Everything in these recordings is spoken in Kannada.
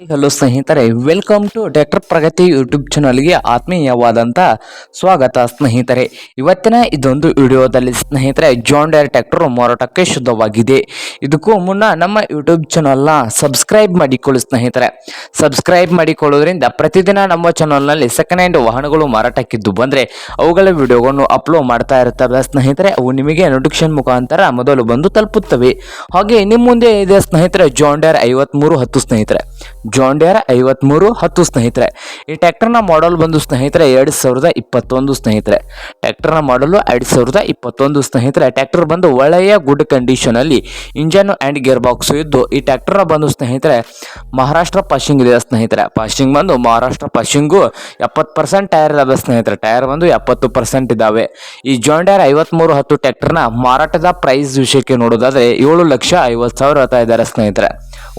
ಹಲೋ ಸ್ನೇಹಿತರೆ welcome to Doctor Pragati YouTube ಚಾನಲ್ಗೆ ಆತ್ಮೀಯವಾದಂಥ ಸ್ವಾಗತ ಸ್ನೇಹಿತರೆ. ಇವತ್ತಿನ ಇದೊಂದು ವಿಡಿಯೋದಲ್ಲಿ ಸ್ನೇಹಿತರೆ ಜಾನ್ ಡೇರ್ ಮಾರಾಟಕ್ಕೆ ಶುದ್ಧವಾಗಿದೆ. ಇದಕ್ಕೂ ಮುನ್ನ ನಮ್ಮ ಯೂಟ್ಯೂಬ್ ಚಾನಲ್ನ ಸಬ್ಸ್ಕ್ರೈಬ್ ಮಾಡಿಕೊಳ್ಳಿ ಸ್ನೇಹಿತರೆ. ಸಬ್ಸ್ಕ್ರೈಬ್ ಮಾಡಿಕೊಳ್ಳೋದ್ರಿಂದ ಪ್ರತಿದಿನ ನಮ್ಮ ಚಾನಲ್ನಲ್ಲಿ ಸೆಕೆಂಡ್ ಹ್ಯಾಂಡ್ ವಾಹನಗಳು ಮಾರಾಟಕ್ಕಿದ್ದು ಬಂದರೆ ಅವುಗಳ ವಿಡಿಯೋಗಳನ್ನು ಅಪ್ಲೋಡ್ ಮಾಡ್ತಾ ಇರ್ತವೆ ಸ್ನೇಹಿತರೆ. ಅವು ನಿಮಗೆ ನೋಟಿಫಿಕೇಶನ್ ಮುಖಾಂತರ ಮೊದಲು ಬಂದು ತಲುಪುತ್ತವೆ. ಹಾಗೆ ನಿಮ್ಮ ಮುಂದೆ ಇದೆ ಸ್ನೇಹಿತರೆ ಜಾನ್ ಡೇರ್ ಐವತ್ಮೂರು ಹತ್ತು ಸ್ನೇಹಿತರೆ. ಜಾನ್ ಡೇರ್ ಐವತ್ಮೂರು ಹತ್ತು ಸ್ನೇಹಿತರೆ. ಈ ಟ್ಯಾಕ್ಟರ್ನ ಮಾಡಲ್ ಬಂದು ಸ್ನೇಹಿತರೆ ಎರಡು ಸಾವಿರದ ಇಪ್ಪತ್ತೊಂದು ಸ್ನೇಹಿತರೆ. ಟ್ಯಾಕ್ಟರ್ನ ಮಾಡಲು ಎರಡು ಸಾವಿರದ ಇಪ್ಪತ್ತೊಂದು ಸ್ನೇಹಿತರೆ. ಟ್ರ್ಯಾಕ್ಟರ್ ಬಂದು ಒಳ್ಳೆಯ ಗುಡ್ ಕಂಡೀಷನಲ್ಲಿ ಇಂಜನ್ ಆ್ಯಂಡ್ ಗೇರ್ ಬಾಕ್ಸ್ ಇದ್ದು, ಈ ಟ್ಯಾಕ್ಟರ್ನ ಬಂದು ಸ್ನೇಹಿತರೆ ಮಹಾರಾಷ್ಟ್ರ ಪಾಶಿಂಗ್ ಇದೆ ಸ್ನೇಹಿತರೆ. ಪಾಶಿಂಗ್ ಬಂದು ಮಹಾರಾಷ್ಟ್ರ ಪಶಿಂಗು ಎಪ್ಪತ್ತು ಪರ್ಸೆಂಟ್ ಟೈರ್ ಇದಾವೆ ಸ್ನೇಹಿತರೆ. ಟೈರ್ ಬಂದು ಎಪ್ಪತ್ತು ಪರ್ಸೆಂಟ್ ಇದಾವೆ. ಈ ಜಾನ್ ಡೇರ್ ಐವತ್ಮೂರು ಹತ್ತು ಟ್ಯಾಕ್ಟರ್ನ ಮಾರಾಟದ ಪ್ರೈಸ್ ವಿಷಯಕ್ಕೆ ನೋಡೋದಾದ್ರೆ ಏಳು ಲಕ್ಷ ಐವತ್ತು ಸಾವಿರ ಇದ್ದಾರೆ ಸ್ನೇಹಿತರೆ.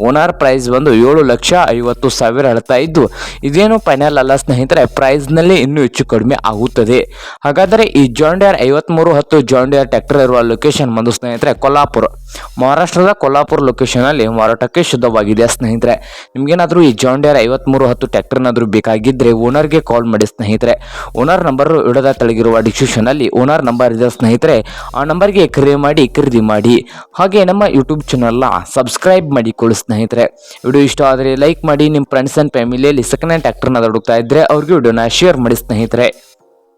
ಓನರ್ ಪ್ರೈಸ್ ಬಂದು ಏಳು ಲಕ್ಷ ಐವತ್ತು ಸಾವಿರ ಹೇಳ್ತಾ ಇದ್ದು, ಇದೇನು ಫೈನಲ್ ಅಲ್ಲ ಸ್ನೇಹಿತರೆ ಪ್ರೈಸ್ನಲ್ಲಿ ಇನ್ನೂ ಹೆಚ್ಚು ಕಡಿಮೆ ಆಗುತ್ತದೆ. ಹಾಗಾದರೆ ಈ ಜಾಂಡಿಯರ್ ಐವತ್ತ್ಮೂರು ಹತ್ತು ಜಾಂಡಿಯರ್ ಟ್ಯಾಕ್ಟರ್ ಇರುವ ಲೊಕೇಶನ್ ಬಂದು ಸ್ನೇಹಿತರೆ, ಕೊಲ್ಲಾಪುರ. ಮಹಾರಾಷ್ಟ್ರದ ಕೊಲ್ಲಾಪುರ ಲೊಕೇಶನಲ್ಲಿ ಮಾರಾಟಕ್ಕೆ ಶುದ್ಧವಾಗಿದೆ ಸ್ನೇಹಿತರೆ. ನಿಮ್ಗೇನಾದರೂ ಈ ಜಾನ್ ಡೇರ್ ಐವತ್ಮೂರು ಹತ್ತು ಟ್ಯಾಕ್ಟರ್ನಾದರೂ ಬೇಕಾಗಿದ್ದರೆ ಓನರ್ಗೆ ಕಾಲ್ ಮಾಡಿ ಸ್ನೇಹಿತರೆ. ಓನರ್ ನಂಬರ್ ಇಡದ ತೆಳಗಿರುವ ಡಿಸ್ಕ್ರಿಪ್ಷನಲ್ಲಿ ಓನರ್ ನಂಬರ್ ಇದೆ ಸ್ನೇಹಿತರೆ. ಆ ನಂಬರ್ಗೆ ಕರೆ ಮಾಡಿ, ಖರೀದಿ ಮಾಡಿ. ಹಾಗೆ ನಮ್ಮ ಯೂಟ್ಯೂಬ್ ಚಾನಲ್ನ ಸಬ್ಸ್ಕ್ರೈಬ್ ಮಾಡಿ ಕೊಡಿ ಸ್ನೇಹಿತರೆ. ವಿಡಿಯೋ ಇಷ್ಟ ಆದರೆ ಲೈಕ್ ಮಾಡಿ ನಿಮ್ಮ ಫ್ರೆಂಡ್ಸ್ ಆ್ಯಂಡ್ ಫ್ಯಾಮಿಲಿಯಲ್ಲಿ ಸೆಕೆಂಡ್ ಹ್ಯಾಂಡ್ ಟ್ಯಾಕ್ಟರ್ನ ಹುಡುಕ್ತಾ ಇದ್ದರೆ ಅವ್ರಿಗೆ ವಿಡಿಯೋನ ಶೇರ್ ಮಾಡಿ ಸ್ನೇಹಿತರೆ.